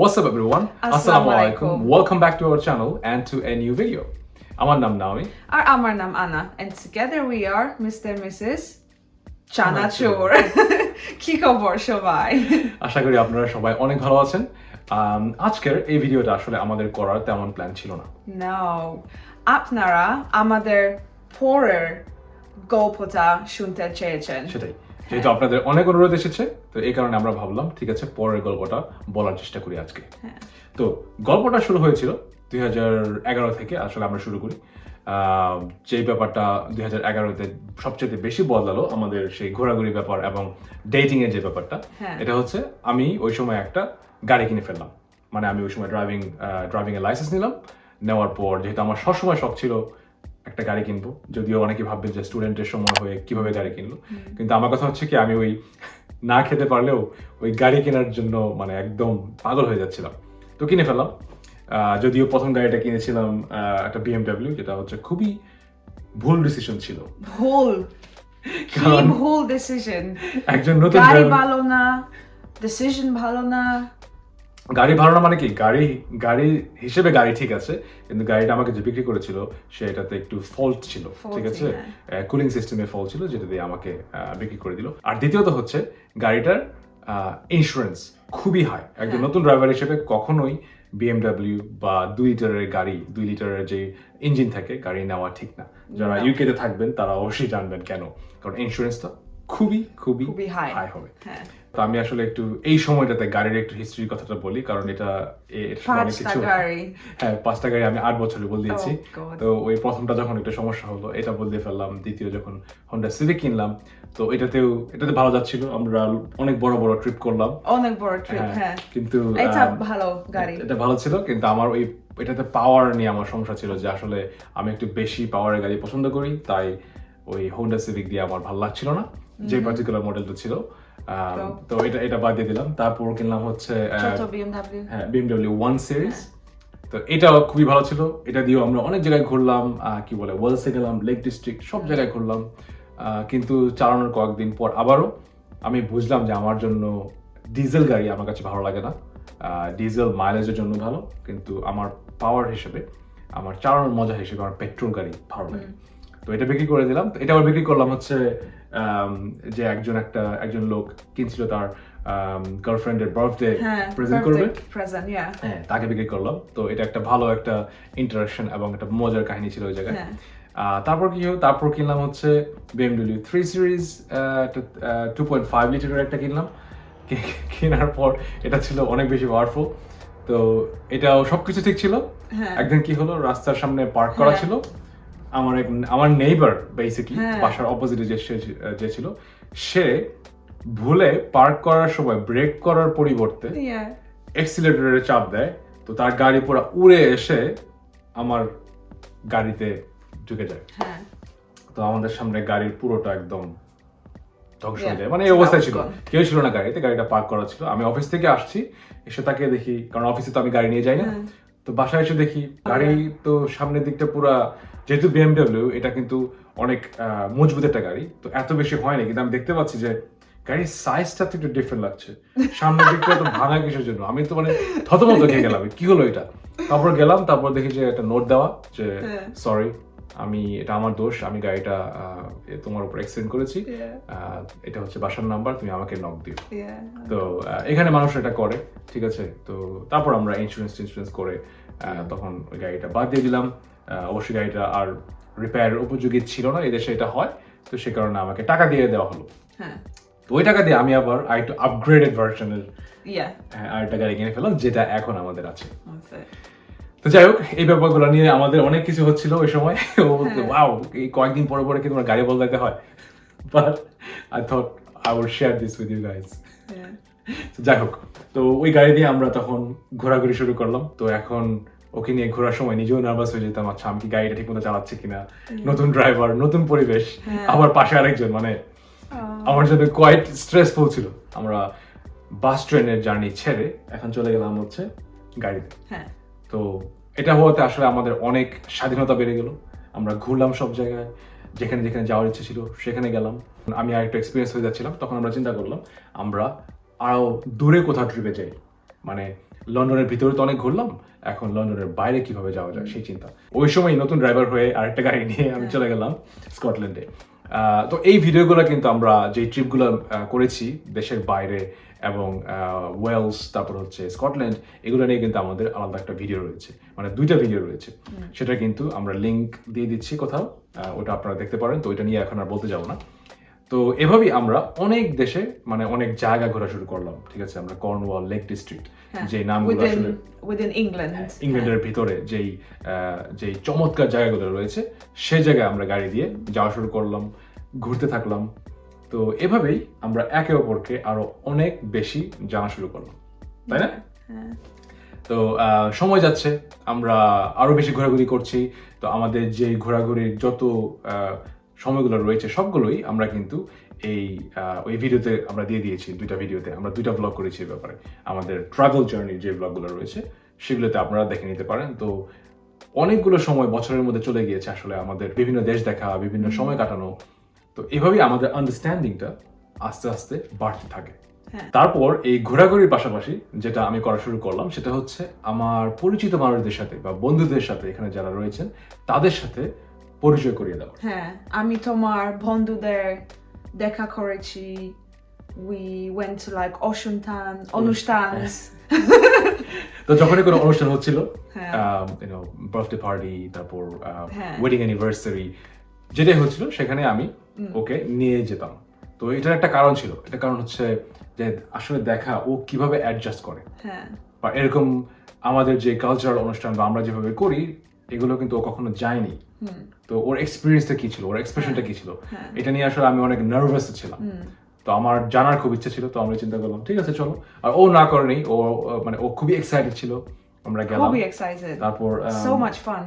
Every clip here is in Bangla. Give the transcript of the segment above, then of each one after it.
What's up everyone? Assalamu alaikum. Welcome back to our channel and to a new video. আমার নাম নাওমি আর আমার নাম আনা and together we are Mr. and Mrs. চানাচুর কি খবর সবাই আশা করি আপনারা সবাই অনেক ভালো আছেন আম, আজকের এই ভিডিওটা আসলে আমাদের করার তেমন প্ল্যান ছিল না No আপনারা আমাদের পরের গল্পটা শুনতে চেয়েছেন সেটাই যেহেতু আপনাদের অনেক অনুরোধ এসেছে তো এই কারণে আমরা ভাবলাম ঠিক আছে পরের গল্পটা বলার চেষ্টা করি আজকে। হ্যাঁ। তো গল্পটা শুরু হয়েছিল দুই এগারো থেকে আসলে আমরা শুরু করি। যেই ব্যাপারটা দুই হাজার এগারোতে সবচেয়ে বেশি বদলালো আমাদের সেই ঘোরাঘুরি ব্যাপার এবং ডেটিং এর যে ব্যাপারটা হ্যাঁ। এটা হচ্ছে আমি ওই সময় একটা গাড়ি কিনে ফেললাম। মানে আমি ওই সময় ড্রাইভিং ড্রাইভিং এর লাইসেন্স নিলাম। নেওয়ার পর যেহেতু আমার সবসময় শখ ছিল একটা গাড়ি কিনবো। যদিও অনেকে ভাববেন যে স্টুডেন্টের সময় হয়ে কীভাবে গাড়ি কিনলো। কিন্তু আমার কথা হচ্ছে কি আমি ওই না খেতে পারলেও ওই গাড়ি কেনার জন্য মানে একদম পাগল হয়ে যাচ্ছিলাম। তো কিনে ফেললাম। যদিও প্রথম গাড়িটা কিনেছিলাম একটা বিএমডাব্লিউ যেটা হচ্ছে খুবই ভুল ডিসিশন ছিল। ভুল। ভুল ডিসিশন একজন নতুন গাড়ি ভালো না ডিসিশন ভালো না। গাড়ি ভালো না মানে কি? গাড়ি গাড়ি হিসেবে গাড়ি ঠিক আছে কিন্তু গাড়িটা আমাকে যে বিক্রি করেছিল সেটাতে একটু ফল্ট ছিল ঠিক আছে। কুলিং সিস্টেমে ফল্ট ছিল যেটা দিয়ে আমাকে বিক্রি করে দিল। আর দ্বিতীয়ত হচ্ছে গাড়িটার ইন্স্যুরেন্স খুবই হাই একজন হ্যাঁ। নতুন ড্রাইভার হিসেবে কখনোই বিএমডাব্লিউ বা দুই লিটারের গাড়ি দুই লিটারের যে ইঞ্জিন থাকে গাড়ি নেওয়া ঠিক না। যারা। ইউকেতে থাকবেন তারা অবশ্যই জানবেন কেন। কারণ ইন্স্যুরেন্সটা খুবই খুবই খুবই হাই হবে। হ্যাঁ। তো আমি আসলে একটু এই সময়টাতে গাড়ির একটু হিস্ট্রির কথাটা বলি কারণ এটা অনেক কিছু হ্যাঁ পাঁচটা গাড়ি আমি আট বছরে বল দিয়েছি। Oh তো ওই প্রথমটা যখন একটু সমস্যা হলো এটা বল দিয়ে ফেললাম। দ্বিতীয় যখন হন্ডা সিভিক কিনলাম তো এটাতেও এটাতে ভালো যাচ্ছিল। আমরা অনেক বড় বড় ট্রিপ করলাম। অনেক বড় ট্রিপ হ্যাঁ, হ্যাঁ। কিন্তু এটা ভালো গাড়ি। এটা ভালো ছিল কিন্তু আমার ওই এটাতে পাওয়ার নিয়ে আমার সমস্যা ছিল যে আসলে আমি একটু বেশি পাওয়ারের গাড়ি পছন্দ করি তাই ওই হোন্ডা সিভিক দিয়ে আমার ভালো লাগছিল না। যে পার্টিকুলার মডেলটা ছিল। তো? তো এটা এটা বাদ দিয়ে দিলাম। তারপর কিনলাম হচ্ছে হ্যাঁ বিএমডব্লিউ ওয়ান সিরিজ তো এটাও খুবই ভালো ছিল। এটা দিয়েও আমরা অনেক জায়গায় ঘুরলাম কি বলে ওয়েলসে গেলাম লেক ডিস্ট্রিক্ট সব জায়গায় ঘুরলাম। কিন্তু চালানোর কয়েকদিন পর আবারও আমি বুঝলাম যে আমার জন্য ডিজেল গাড়ি আমার কাছে ভালো লাগে না। ডিজেল মাইলেজের জন্য ভালো কিন্তু আমার পাওয়ার হিসেবে আমার চালানোর মজা হিসেবে আমার পেট্রোল গাড়ি ভালো লাগে। তো এটা বিক্রি করে দিলাম। এটা আবার বিক্রি করলাম হচ্ছে যে একজন একটা একজন লোক কিনছিল তার গার্লফ্রেন্ডের বার্থডে প্রেজেন্ট করবে। হ্যাঁ তাকে বিক্রি করলাম তো এটা একটা ভালো একটা ইন্টারাকশন এবং একটা মজার কাহিনী ছিল ওই জায়গায়। হ্যাঁ। তারপর কি হলো? তারপর কিনলাম হচ্ছে BMW three series two point five লিটারের একটা কিনলাম। কেনার পর এটা ছিল অনেক বেশি পাওয়ারফুল তো এটাও সবকিছু ঠিক ছিল। হ্যাঁ। একদিন কি হলো? রাস্তার সামনে পার্ক করা। ছিল। আমার এক আমার নেইবার বেসিকলি হ্যাঁ। বাসার অপোজিটে যে যে ছিল সে ভুলে পার্ক করার সময় ব্রেক করার পরিবর্তে এক্সিলেটরের চাপ দেয় তো তার গাড়ি পুরো উড়ে এসে আমার গাড়িতে ঢুকে যায়। হ্যাঁ। তো আমাদের সামনে গাড়ির পুরোটা একদম ধ্বংস হয়ে যায়। মানে এই অবস্থায় ছিল। কেউ ছিল না গাড়িতে গাড়িটা পার্ক করা ছিল। আমি অফিস থেকে আসছি এসে তাকে দেখি কারণ অফিসে তো আমি গাড়ি নিয়ে যাই না। হ্যাঁ। তো বাসায় এসে দেখি গাড়ি তো সামনের দিকটা পুরা যেহেতু বিএমডব্লিউ এটা কিন্তু অনেক মজবুত একটা গাড়ি তো এত বেশি হয়নি কিন্তু আমি দেখতে পাচ্ছি যে গাড়ির সাইজটা তো একটু ডিফারেন্ট লাগছে। সামনের দিকটা তো ভাঙা জন্য? আমি তো মানে থতমত খেয়ে গেলাম কি হলো এটা? তারপর গেলাম তারপর দেখি যে একটা নোট দেওয়া যে হ্যাঁ। সরি আমি এটা আমার দোষ আমি গাড়িটা তোমার উপর এক্সিডেন্ট করেছি। এটা হচ্ছে বাসার নাম্বার তুমি আমাকে নক দিও। তো এখানে মানুষ এটা করে ঠিক আছে? তো তারপর আমরা ইন্স্যুরেন্স টিন্স্যুরেন্স করে আহ, তখন ওই গাড়িটা বাদ দিয়ে দিলাম। অবশ্যই গাড়িটা আর রিপেয়ার উপযোগী ছিল না এদেশে এটা হয়। তো সে কারণে আমাকে টাকা দিয়ে দেওয়া হলো। হ্যাঁ। তো ওই টাকা দিয়ে আমি আবার আর একটু আপগ্রেডেড ভার্সনের ইয়া আরেকটা গাড়ি কিনে ফেললাম যেটা এখন আমাদের আছে। তো যাই হোক এই ব্যাপারগুলো নিয়ে আমাদের অনেক কিছু হচ্ছিল ওই সময়। ও বলতো হ্যাঁ। ওয়াও এই কয়েকদিন পরে পরে কি তোমার গাড়ি বদলাতে হয়? But I thought I will share this with you guys যাই হোক তো ওই গাড়ি দিয়ে আমরা তখন ঘোরাঘুরি শুরু করলাম। তো এখন ওকে নিয়ে ঘোরার সময় নিজেও নার্ভাস হয়ে যেতাম আচ্ছা আমি কি গাড়িটা ঠিকমতো চালাচ্ছি কিনা? নতুন ড্রাইভার নতুন পরিবেশ হ্যাঁ। আবার পাশে আরেকজন মানে আমার জন্য কোয়াইট স্ট্রেসফুল ছিল। আমরা বাস ট্রেনের জার্নি ছেড়ে এখন চলে গেলাম হচ্ছে গাড়িতে। হ্যাঁ। তো এটা হওয়াতে আসলে আমাদের অনেক স্বাধীনতা বেড়ে গেল। আমরা ঘুরলাম সব জায়গায় যেখানে যেখানে যাওয়ার ইচ্ছে ছিল সেখানে গেলাম। আমি আর একটু এক্সপিরিয়েন্স হয়ে যাচ্ছিলাম তখন আমরা চিন্তা করলাম আমরা আরও দূরে কোথাও ট্রিপে যাই। মানে লন্ডনের ভিতরে তো অনেক ঘুরলাম এখন লন্ডনের বাইরে কীভাবে যাওয়া যায় সেই চিন্তা। ওই সময় নতুন ড্রাইভার হয়ে আরেকটা গাড়ি নিয়ে আমি চলে গেলাম স্কটল্যান্ডে তো এই ভিডিওগুলো কিন্তু আমরা যে ট্রিপগুলো করেছি দেশের বাইরে এবং ওয়েলস তারপর হচ্ছে স্কটল্যান্ড এগুলো নিয়ে কিন্তু আমাদের আলাদা একটা ভিডিও রয়েছে। মানে দুইটা ভিডিও রয়েছে। সেটা কিন্তু আমরা লিংক দিয়ে দিচ্ছি কোথাও ওটা আপনারা দেখতে পারেন। তো ওইটা নিয়ে এখন আর বলতে যাব না। তো এভাবেই আমরা অনেক দেশে মানে অনেক জায়গা ঘোরা শুরু করলাম ঠিক আছে? আমরা কর্নওয়াল লেক ডিস্ট্রিক্ট হ্যাঁ, যে নামগুলো আসলে ইংল্যান্ডের ভিতরে যেই যেই চমৎকার জায়গাগুলো রয়েছে সেই জায়গায় আমরা গাড়ি দিয়ে যাওয়া শুরু করলাম ঘুরতে থাকলাম। তো এভাবেই আমরা একে অপরকে আরও অনেক বেশি জানা শুরু করলাম তাই না? হ্যাঁ। তো আহ, সময় যাচ্ছে আমরা আরও বেশি ঘোরাঘুরি করছি। তো আমাদের যে ঘোরাঘুরির যত আহ, সময়গুলো রয়েছে সবগুলোই আমরা কিন্তু এই ওই ভিডিওতে আমরা দিয়ে দিয়েছি দুইটা ভিডিওতে। আমরা দুইটা ব্লগ করেছি ব্যাপারে। আমাদের ট্রাভেল জার্নির যে ব্লগগুলো রয়েছে সেগুলোতে আপনারা দেখে নিতে পারেন। তো অনেকগুলো সময় বছরের মধ্যে চলে গিয়েছে আসলে আমাদের বিভিন্ন দেশ দেখা বিভিন্ন সময় কাটানো। তো এভাবেই আমাদের আন্ডারস্ট্যান্ডিংটা আস্তে আস্তে বাড়তে থাকে। হ্যাঁ। তারপর এই ঘোরাঘুরির পাশাপাশি যেটা আমি করা শুরু করলাম সেটা হচ্ছে আমার পরিচিত মানুষদের সাথে বা বন্ধুদের সাথে এখানে যারা রয়েছেন তাদের সাথে পরিচয় করিয়ে দেওয়া। হ্যাঁ আমি তোমার বন্ধুদের দেখা করেছি। We went to like অনুষ্ঠান অনুষ্ঠান তো যখনই কোনো অনুষ্ঠান হচ্ছিল হ্যাঁ। বার্থডে পার্টি তারপর হ্যাঁ। ওয়েডিং অ্যানিভার্সারি যেটাই হচ্ছিল সেখানে আমি ওকে নিয়ে যেতাম। তো এটার একটা কারণ ছিল। এটা কারণ হচ্ছে যে আসলে দেখা ও কীভাবে অ্যাডজাস্ট করে। হ্যাঁ। বা এরকম আমাদের যে কালচারাল অনুষ্ঠান বা আমরা যেভাবে করি এগুলো কিন্তু ও কখনো যায়নি। তো ওর এক্সপিরিয়েন্সটা কি ছিল? ওর এক্সপ্রেশনটা কি ছিল? হ্যাঁ। এটা নিয়ে আসলে আমি অনেক নার্ভাস ছিলাম। তো আমার জানার খুব ইচ্ছে ছিল তো আমরা চিন্তা করলাম ঠিক আছে চলো। আর ও না করেনি ও মানে ও খুবই এক্সাইটেড ছিল। আমরা গেলাম। খুবই excited তারপর much fun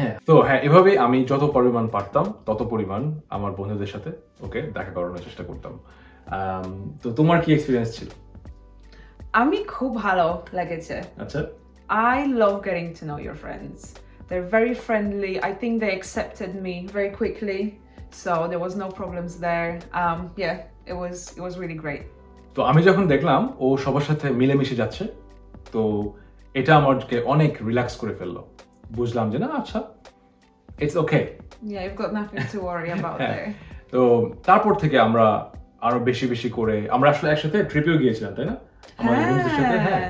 হ্যাঁ তো হ্যাঁ এভাবেই আমি যত পরিমাণ পারতাম তত পরিমাণ আমার বন্ধুদের সাথে ওকে দেখা করানোর চেষ্টা করতাম। তো তোমার কি এক্সপিরিয়েন্স ছিল? আমি খুব ভালো লেগেছে। আচ্ছা। I love getting to know your friends. They're very friendly. I think they accepted me very quickly, so there was no problems there. Um, yeah, it was it was really great. তো আমি যখন দেখলাম ও সবার সাথে মিলেমিশে যাচ্ছে তো এটা আমাকে অনেক রিল্যাক্স করে ফেলল বুঝলাম যে না আচ্ছা it's okay Yeah, you've got nothing to worry about হ্যাঁ। there. তো তারপর থেকে আমরা আরও বেশি বেশি করে আমরা আসলে একসাথে ট্রিপেও গিয়েছিলাম তাই না আমাদের হ্যাঁ। বন্ধুদের সাথে হ্যাঁ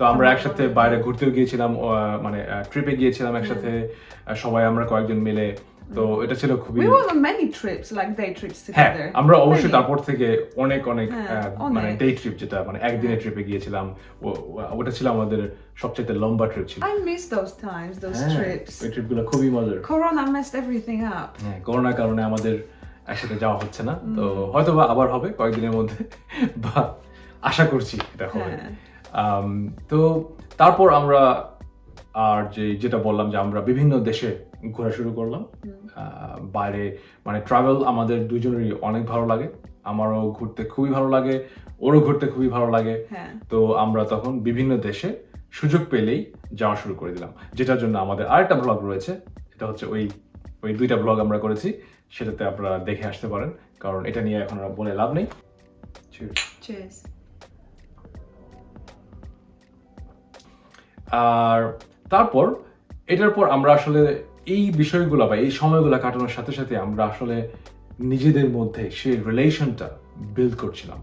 তো আমরা একসাথে বাইরে ঘুরতেও গিয়েছিলাম মানে ট্রিপে গিয়েছিলাম একসাথে সবাই আমরা কয়েকজন মিলে। তো এটা ছিল খুবই হ্যাঁ আমরা অবশ্যই তারপর থেকে অনেক অনেক হ্যাঁ, মানে ডে ট্রিপ যেটা মানে একদিনের ট্রিপে গিয়েছিলাম। ও- ও- ওটা ছিল আমাদের সবচেয়ে লম্বা ট্রিপ ছিল। Miss those times, those হ্যাঁ, trips. ওই ট্রিপগুলো খুবই মজার। Corona messed everything up. হ্যাঁ করোনার কারণে আমাদের একসাথে যাওয়া হচ্ছে না। তো হয়তো বা আবার হবে কয়েকদিনের মধ্যে বা আশা করছি এটা হবে। হ্যাঁ। তো তারপর আমরা আর যে যেটা বললাম যে আমরা বিভিন্ন দেশে ঘোরা শুরু করলাম। বাইরে মানে ট্রাভেল আমাদের দুজনেরই অনেক ভালো লাগে। আমারও ঘুরতে খুবই ভালো লাগে ওরও ঘুরতে খুবই ভালো লাগে। হ্যাঁ। তো আমরা তখন বিভিন্ন দেশে সুযোগ পেলেই যাওয়া শুরু করে দিলাম। যেটার জন্য আমাদের আরেকটা ব্লগ রয়েছে এটা হচ্ছে ওই ওই দুইটা ব্লগ আমরা করেছি। সেটাতে আপনারা দেখে আসতে পারেন কারণ এটা নিয়ে এখন আর বলে লাভ নেই। Cheers. Cheers. আর তারপর এটার পর আমরা আসলে এই বিষয়গুলো বা এই সময়গুলো কাটানোর সাথে সাথে আমরা আসলে নিজেদের মধ্যে সেই রিলেশনটা বিল্ড করছিলাম.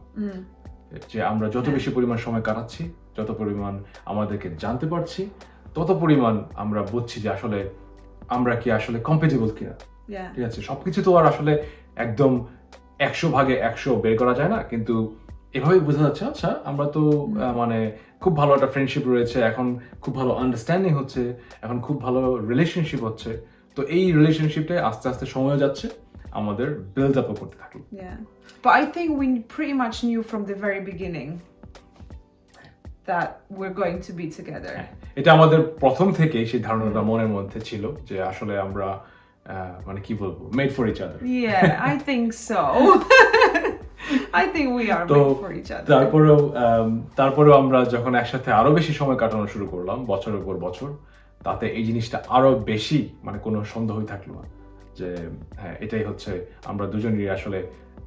যে আমরা যত বেশি পরিমাণ সময় কাটাচ্ছি যত পরিমাণ আমাদেরকে জানতে পারছি তত পরিমাণ আমরা বুঝছি যে আসলে আমরা কি আসলে কম্পেটেবল কিনা। ঠিক আছে? সবকিছু তো আর আসলে একদম একশো ভাগে একশো বের করা যায় না কিন্তু এভাবেই বোঝা যাচ্ছে আচ্ছা আমরা তো মানে খুব ভালো একটা ফ্রেন্ডশিপ রয়েছে এখন খুব ভালো আন্ডারস্ট্যান্ডিং হচ্ছে এখন খুব ভালো রিলেশনশিপ হচ্ছে তো এই রিলেশনশিপটা আস্তে আস্তে সময় যাচ্ছে আমাদের বিল্ড আপ করতে থাকল. But I think we pretty much knew from the very beginning that we're going to be together. হ্যাঁ, এটা আমাদের প্রথম থেকেই সেই ধারণাটা মনের মধ্যে ছিল যে আসলে আমরা মানে কি বলব made for each other Yeah, I think so. I think we are তো for each তারপরেও তারপরেও আমরা যখন একসাথে আরও বেশি সময় কাটানো শুরু করলাম বছরের পর বছর তাতে এই জিনিসটা আরও বেশি মানে কোনো সন্দেহই থাকল না যে হ্যাঁ এটাই হচ্ছে আমরা দুজনেরই আসলে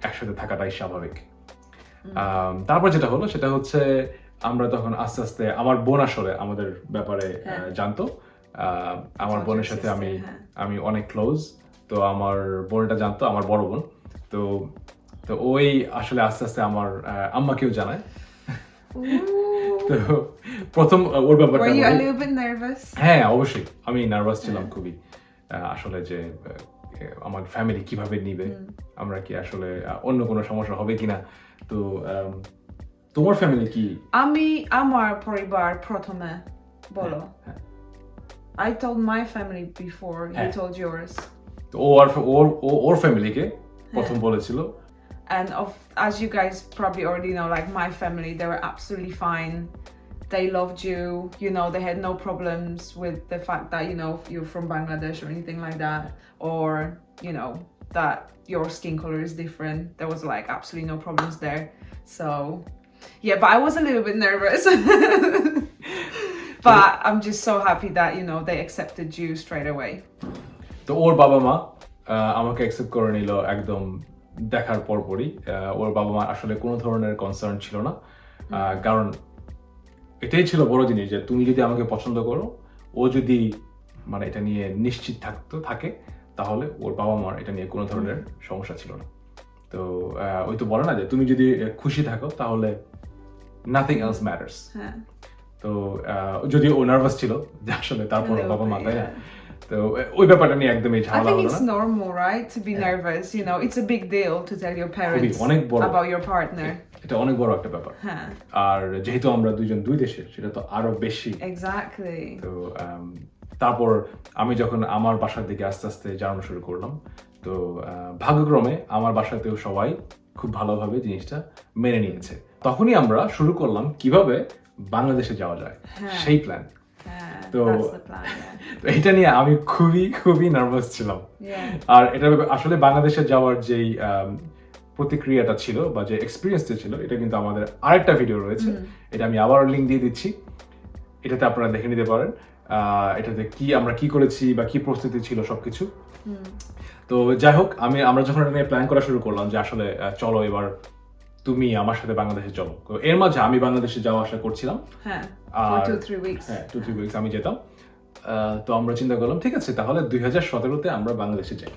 একসাথে থাকাটাই স্বাভাবিক। তারপর যেটা হলো সেটা হচ্ছে আমরা তখন আস্তে আস্তে আমার বোন আসলে আমাদের ব্যাপারে হ্যাঁ। জানতো। আহ, আমার বোনের সাথে আমি হ্যাঁ। আমি অনেক ক্লোজ তো আমার বোনটা জানতো আমার বড় বোন। তো তো ওই আসলে আস্তে আস্তে আমার আম্মাকেও জানায়। তো প্রথম ওর ব্যাপারটা? হ্যাঁ অবশ্যই। আমি নার্ভাস ছিলাম হ্যাঁ। খুবই আসলে যে আমার ফ্যামিলি কীভাবে নিবে? আমরা কি আসলে অন্য কোনো সমস্যা হবে কিনা? তো তোমার ফ্যামিলি কি? আমি আমার পরিবার প্রথমে বলো। হ্যাঁ। I told my family before you হ্যাঁ। told yours. তো ও আর ওর ও- ওর ফ্যামিলিকে প্রথম বলেছিল। and of as you guys probably already know like my family they were absolutely fine they loved you you know they had no problems with the fact that you know you're from bangladesh or anything like that or you know that your skin color is different there was like absolutely no problems there so yeah but i was a little bit nervous but i'm just so happy that you know they accepted you straight away তো ওর বাবা মা আহ, আমাকে অ্যাকসেপ্ট করে নিল একদম দেখার পরপরই ওর বাবা মা আসলে কোনো ধরনের কনসার্ন ছিল না। কারণ এটাই ছিল বড় জিনিস যে তুমি যদি আমাকে পছন্দ করো ও যদি মানে এটা নিয়ে নিশ্চিত থাকতো থাকে তাহলে ওর বাবা মার এটা নিয়ে কোনো ধরনের সমস্যা ছিল না। তো ওই তো বলে না যে তুমি যদি খুশি থাকো তাহলে নাথিং এলস ম্যাটার্স তো আহ, যদিও ও নার্ভাস ছিল যে আসলে তারপর বাবা মা তাই না? yeah. তো ওই ব্যাপারটা নিয়ে একদমই I ঝামেলা think হলো it's না normal, right, to be nervous. You know, it's a big deal to tell your parents অনেক বড়। about your partner. এটা অনেক বড় একটা ব্যাপার Huh. আর যেহেতু আমরা দুইজন দুই দেশের সেটা তো আরও বেশি Exactly. তো তারপর আমি যখন আমার বাসার দিকে আস্তে আস্তে জানানো শুরু করলাম তো ভাগ্যক্রমে আমার বাসাতেও সবাই খুব ভালোভাবে জিনিসটা মেনে নিয়েছে তখনই আমরা শুরু করলাম কীভাবে বাংলাদেশে যাওয়া যায় হ্যাঁ। সেই প্ল্যান Yeah. তো এটা নিয়ে আমি খুবই খুবই নার্ভাস ছিলাম। আর এটা আসলে বাংলাদেশে যাওয়ার যেই প্রতিক্রিয়াটা ছিল বা যে এক্সপিরিয়েন্সটা ছিল এটা কিন্তু আমাদের আরেকটা ভিডিও রয়েছে। এটা আমি আবার লিঙ্ক দিয়ে দিচ্ছি। এটাতে আপনারা দেখে নিতে পারেন। আহ, এটাতে কি আমরা কি করেছি বা কি প্রস্তুতি ছিল সবকিছু। তো যাই হোক আমি আমরা যখন এটা নিয়ে প্ল্যান করা শুরু করলাম যে আসলে চলো এবার তুমি আমার সাথে বাংলাদেশে চলো এর মাঝে আমি বাংলাদেশে যাওয়া আসা করছিলাম. আর-. হ্যাঁ টু থ্রি উইকস আমি যেতাম। তো আমরা চিন্তা করলাম ঠিক আছে তাহলে দুই হাজার সতেরোতে আমরা বাংলাদেশে যাই।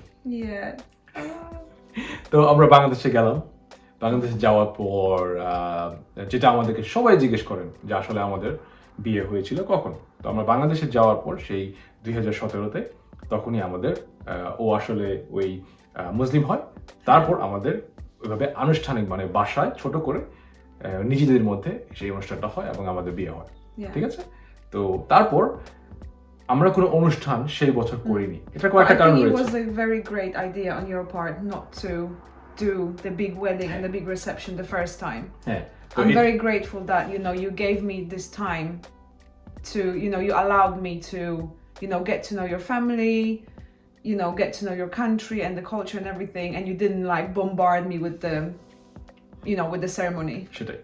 তো আমরা বাংলাদেশে গেলাম। বাংলাদেশে যাওয়ার পর আহ, যেটা আমাদেরকে সবাই জিজ্ঞেস করেন যে আসলে আমাদের বিয়ে হয়েছিল কখন? তো আমরা বাংলাদেশে যাওয়ার পর সেই দুই হাজার সতেরোতে তখনই আমাদের আহ, ও আসলে ওই মুসলিম হয়। তারপর আমাদের ওইভাবে আনুষ্ঠানিক মানে বাসায় ছোট করে নিজেদের মধ্যে সেই অনুষ্ঠানটা হয় এবং আমাদের বিয়ে হয় ঠিক আছে তো তারপর আমরা কোনো অনুষ্ঠান সেই বছর করিনি এটা কয়েকটা কারণ রয়েছে was a very great idea on your part not to do the big wedding and the big reception the first time. হ্যাঁ I'm very grateful that you know you gave me this time to you know you allowed me to you know get to know your family you know get to know your country and the culture and everything and you didn't like bombard me with the you know with the ceremony. সেটাই।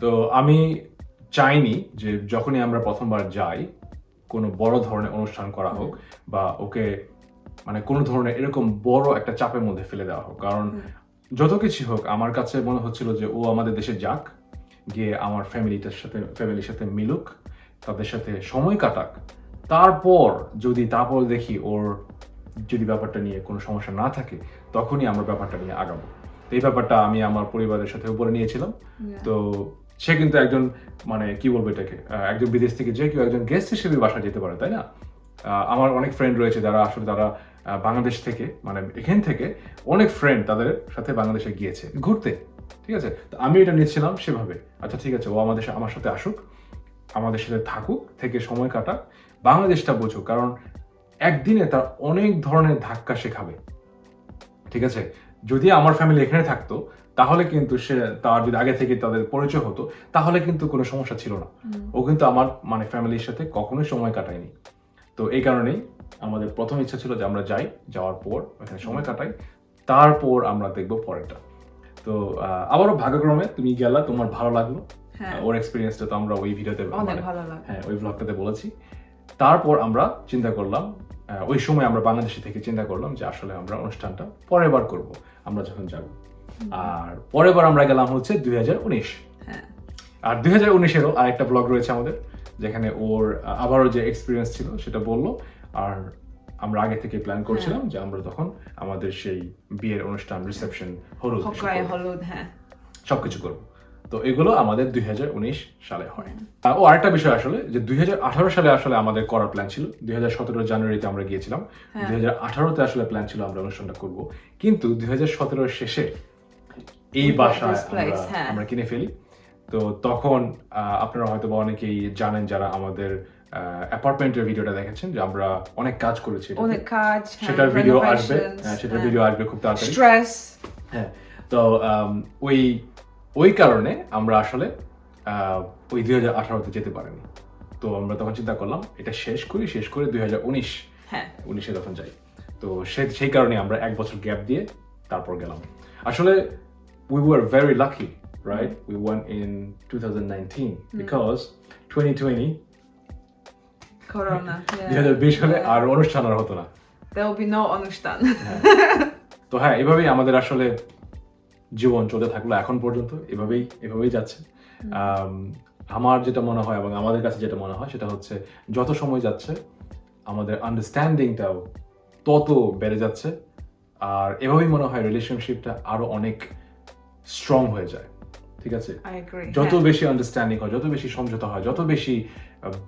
তো আমি চাইনি যে যখনই আমরা প্রথমবার যাই কোনো বড় ধরনের অনুষ্ঠান করা হোক বা ওকে মানে কোনো ধরনের এরকম বড় একটা চাপের মধ্যে ফেলে দেওয়া হোক। কারণ যত কিছু হোক আমার কাছে মনে হচ্ছিল যে ও আমাদের দেশে যাক গিয়ে আমার ফ্যামিলিটার সাথে ফ্যামিলির সাথে মিলুক তাদের সাথে সময় কাটাক। তারপর যদি তারপর দেখি ওর যদি ব্যাপারটা নিয়ে কোনো সমস্যা না থাকে তখনই আমরা ব্যাপারটা নিয়ে আগাবো। তো এই ব্যাপারটা আমি আমার পরিবারের সাথে উপরে নিয়েছিলাম। তো সে কিন্তু একজন মানে কি বলব এটাকে একজন বিদেশ থেকে যে কেউ একজন গেস্ট হিসেবে বাসা যেতে পারে তাই না? আমার অনেক ফ্রেন্ড রয়েছে যারা আসলে তারা বাংলাদেশ থেকে মানে এখান থেকে অনেক ফ্রেন্ড তাদের সাথে বাংলাদেশে গিয়েছে ঘুরতে ঠিক আছে? তো আমি এটা নিচ্ছিলাম সেভাবে। আচ্ছা ঠিক আছে ও আমাদের আমার সাথে আসুক আমাদের সাথে থাকুক থেকে সময় কাটাক বাংলাদেশটা বোঝুক কারণ একদিনে তার অনেক ধরনের ধাক্কা শেখাবে ঠিক আছে? যদি আমার ফ্যামিলি এখানে থাকতো তাহলে কিন্তু সে তার যদি আগে থেকে তাদের পরিচয় হতো তাহলে কিন্তু কোনো সমস্যা ছিল না। ও কিন্তু আমার মানে ফ্যামিলির সাথে কখনোই সময় কাটায়নি। তো এই কারণেই আমাদের প্রথম ইচ্ছা ছিল যে আমরা যাই যাওয়ার পর ওখানে সময় কাটাই তারপর আমরা দেখব পরেরটা। তো আবারও ভাগ্যক্রমে তুমি গেলা তোমার ভালো লাগল। হ্যাঁ। ওর এক্সপিরিয়েন্সটা তো আমরা ওই ভিডিওতে মানে- হ্যাঁ ওই ব্লগটাতে বলেছি। তারপর আমরা চিন্তা করলাম ওই সময় আমরা বাংলাদেশে থেকে চিন্তা করলাম যে আসলে আমরা অনুষ্ঠানটা পরের বার করব আমরা যখন যাব। আর পরের বার আমরা গেলাম হচ্ছে দুই হাজার উনিশ। হ্যাঁ। আর দুই হাজার উনিশেরও আরেকটা ব্লগ রয়েছে আমাদের যেখানে ওর আবারও যে এক্সপিরিয়েন্স ছিল সেটা বলল। আর আমরা আগে থেকে প্ল্যান করছিলাম যে আমরা তখন আমাদের সেই বিয়ের অনুষ্ঠান রিসেপশন। হলুদ হ্যাঁ। সবকিছু করব। তো এগুলো আমাদের দুই সালে হয়। ও আরেকটা বিষয় আসলে যে দুই সালে আসলে আমাদের করার প্ল্যান ছিল। দুই জানুয়ারিতে আমরা গিয়েছিলাম। হ্যাঁ। দুই আঠারোতে আসলে প্ল্যান ছিল আমরা অনুষ্ঠানটা করব। কিন্তু দুই হাজার শেষে এই bought বাসায় আমরা হ্যাঁ। কিনে ফেলি। তো তখন আপনারা হয়তো বা অনেকেই জানেন যারা আমাদের অ্যাপার্টমেন্টের ভিডিওটা দেখেছেন যে আমরা অনেক কাজ করেছি অনেক কাজ হ্যাঁ, সেটার ভিডিও আসবে। হ্যাঁ, সেটার হ্যাঁ। ভিডিও আসবে খুব তাড়াতাড়ি। স্ট্রেস হ্যাঁ তো ওই ওই কারণে আমরা আসলে ওই দুই হাজার আঠারোতে যেতে পারিনি। তো আমরা তখন চিন্তা করলাম এটা শেষ করি শেষ করে দুই হাজার উনিশ হ্যাঁ। উনিশে তখন যাই। তো সেই কারণে আমরা এক বছর গ্যাপ দিয়ে তারপর গেলাম। আসলে we were very lucky right we won in two thousand nineteen because twenty twenty corona দুই হাজার বিশ হলে আর অনুষ্ঠান আর হতো না। There will be no অনুষ্ঠান। তো হ্যাঁ এভাবেই আমাদের আসলে জীবন চলতে থাকল এখন পর্যন্ত এভাবেই এভাবেই যাচ্ছে। আমার যেটা মনে হয় এবং আমাদের কাছে যেটা মনে হয় সেটা হচ্ছে যত সময় যাচ্ছে আমাদের আন্ডারস্ট্যান্ডিংটাও তত বেড়ে যাচ্ছে। আর এভাবেই মনে হয় রিলেশনশিপটা আরও অনেক স্ট্রং হয়ে যায়। ঠিক আছে? যত হ্যাঁ। বেশি আন্ডারস্ট্যান্ডিং হয় যত বেশি সমঝোতা হয় যত বেশি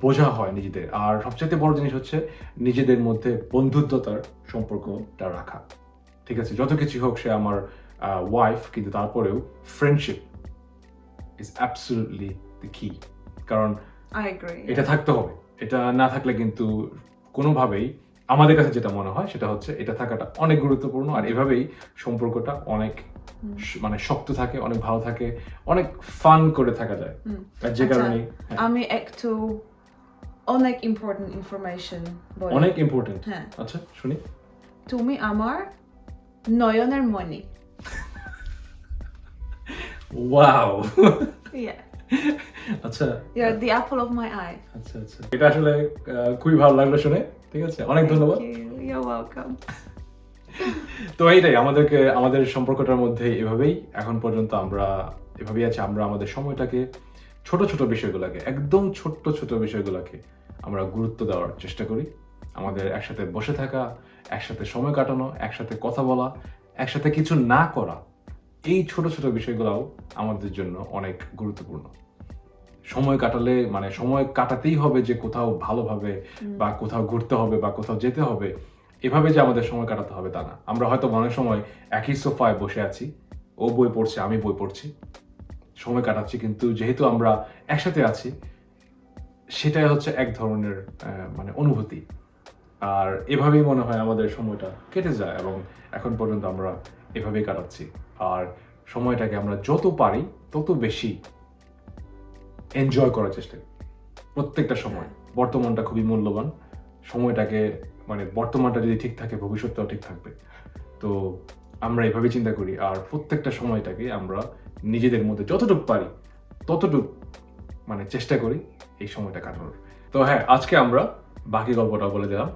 বোঝা হয় নিজেদের। আর সবচেয়ে বড় জিনিস হচ্ছে নিজেদের মধ্যে বন্ধুত্বতার সম্পর্কটা রাখা। ঠিক আছে? যত কিছু হোক সে আমার ওয়াইফ কিন্তু তারপরেও ফ্রেন্ডশিপ ইজ অ্যাবসলিউটলি দ্য কি কারণ এটা থাকতে হবে। এটা না থাকলে কিন্তু কোনোভাবেই আমাদের কাছে যেটা মনে হয় সেটা হচ্ছে এটা থাকাটা অনেক গুরুত্বপূর্ণ আর এভাবেই সম্পর্কটা অনেক মানে শক্ত থাকে অনেক ভালো থাকে অনেক ফান করে থাকা যায়। যে আচ্ছা, কারণে আমি একটু অনেক ইম্পর্টেন্ট ইনফরমেশন অনেক ইম্পর্টেন্ট হ্যাঁ। আচ্ছা শুনি। তুমি আমার নয়নের মণি। Wow yeah. আচ্ছা you're the apple of my eye. আচ্ছা আচ্ছা। এটা আসলে খুবই ভালো লাগল শুনে ঠিক আছে? অনেক ধন্যবাদ। you're welcome. তো এইটাই আমাদেরকে আমাদের সম্পর্কটার মধ্যে এভাবেই এখন পর্যন্ত আমরা এভাবেই আছে। আমরা আমাদের সময়টাকে ছোট ছোট বিষয়গুলোকে একদম ছোট্ট ছোট বিষয়গুলোকে আমরা গুরুত্ব দেওয়ার চেষ্টা করি। আমাদের একসাথে বসে থাকা একসাথে সময় কাটানো একসাথে কথা বলা একসাথে কিছু না করা এই ছোট ছোট বিষয়গুলোও আমাদের জন্য অনেক গুরুত্বপূর্ণ। সময় কাটালে মানে সময় কাটাতেই হবে যে কোথাও ভালোভাবে বা কোথাও ঘুরতে হবে বা কোথাও যেতে হবে এভাবে যে আমাদের সময় কাটাতে হবে তা না। আমরা হয়তো অনেক সময় একই সোফায় বসে আছি ও বই পড়ছে আমি বই পড়ছি। সময় কাটাচ্ছি কিন্তু যেহেতু আমরা একসাথে আছি সেটাই হচ্ছে এক ধরনের মানে অনুভূতি। আর এভাবেই মনে হয় আমাদের সময়টা কেটে যায় এবং এখন পর্যন্ত আমরা এভাবেই কাটাচ্ছি। আর সময়টাকে আমরা যত পারি তত বেশি এনজয় করার চেষ্টা করি। প্রত্যেকটা সময়। বর্তমানটা খুবই মূল্যবান। সময়টাকে মানে বর্তমানটা যদি ঠিক থাকে ভবিষ্যৎটাও ঠিক থাকবে। তো আমরা এভাবে চিন্তা করি। আর প্রত্যেকটা সময়টাকে আমরা নিজেদের মধ্যে যতটুকু পারি ততটুকু মানে চেষ্টা করি এই সময়টা কাটানোর। তো হ্যাঁ আজকে আমরা বাকি গল্পটা বলে দিলাম।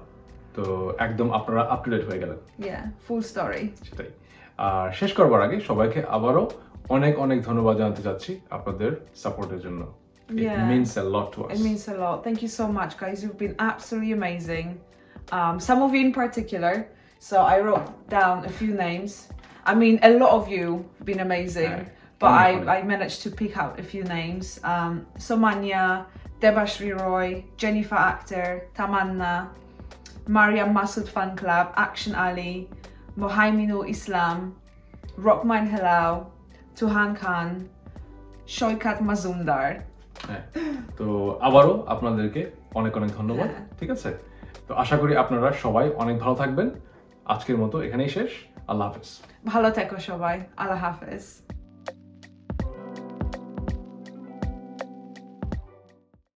তো একদম আপনারা আপ টু ডেট হয়ে গেলেন। Full story. সেটাই। আর শেষ করবার আগে সবাইকে আবারও অনেক অনেক ধন্যবাদ জানাতে চাচ্ছি আপনাদের সাপোর্টের জন্য it Yeah. Means a lot to us It means a lot. Thank you so much, guys. You've been absolutely amazing. Um, some of you in particular. So I wrote down a few names. I mean, a lot of you have been amazing, Right. but I, Wonderful. I managed to pick out a few names. Um, Somanya, Debashri Roy, Jennifer Actor, Tamanna, Mariam Masud Fan Club, Action Ali, Mohaiminu Islam, Rockman Halal, Tuhan Khan, Shoykat Mazumdar. হ্যাঁ তো আবারও আপনাদেরকে অনেক অনেক ধন্যবাদ হ্যাঁ। ঠিক আছে? তো আশা করি আপনারা সবাই অনেক ভালো থাকবেন। আজকের মতো এখানেই শেষ। আল্লাহ হাফেজ। ভালো থেকো সবাই। আল্লাহ হাফেজ।